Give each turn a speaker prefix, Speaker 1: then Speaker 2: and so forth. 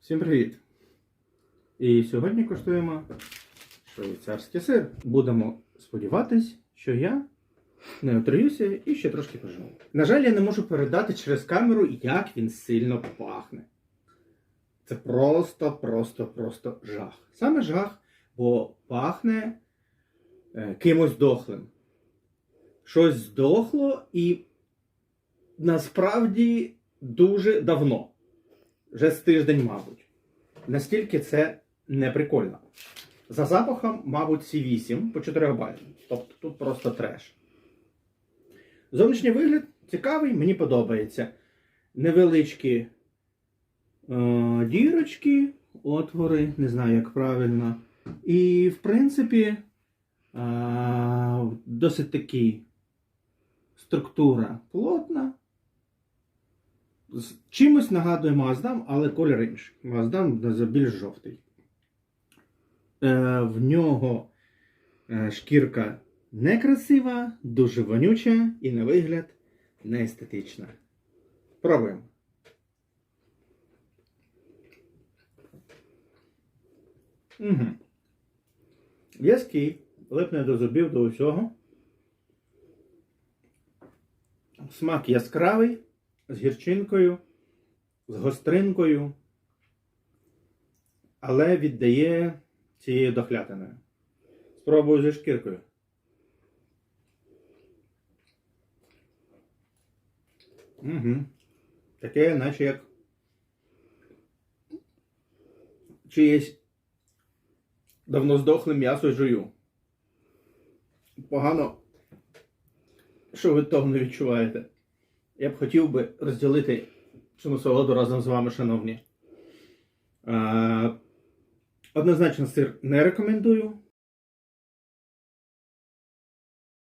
Speaker 1: Всім привіт! І сьогодні коштуємо швейцарський сир. Будемо сподіватись, що я не отруюся і ще трошки поживу. На жаль, я не можу передати через камеру, як він сильно пахне. Це просто, просто, просто жах. Саме жах, бо пахне е, кимось дохлим. Щось здохло і насправді дуже давно. Вже з тиждень, мабуть. Настільки це не прикольно. За запахом, мабуть, ці 8 по 4 бальним. Тобто тут просто треш. Зовнішній вигляд цікавий, мені подобається. Невеличкі е, дірочки, отвори, не знаю, як правильно. І, в принципі, е, досить такі структура плотна. Чимось нагадує Маздам, але колір інший. Маздам більш жовтий. Е, в нього е, шкірка некрасива, дуже вонюча і на вигляд неестетична. Пробуємо. Угу. В'язкий, липне до зубів до усього. Смак яскравий, з гірчинкою, з гостринкою, але віддає цією дохлятиною. Спробую зі шкіркою. Угу. Таке, наче як чиєсь давно здохле м'ясо жую. Погано, що ви того не відчуваєте. Я б хотів би розділити цю насолоду разом з вами, шановні. Е, Однозначно сир не рекомендую.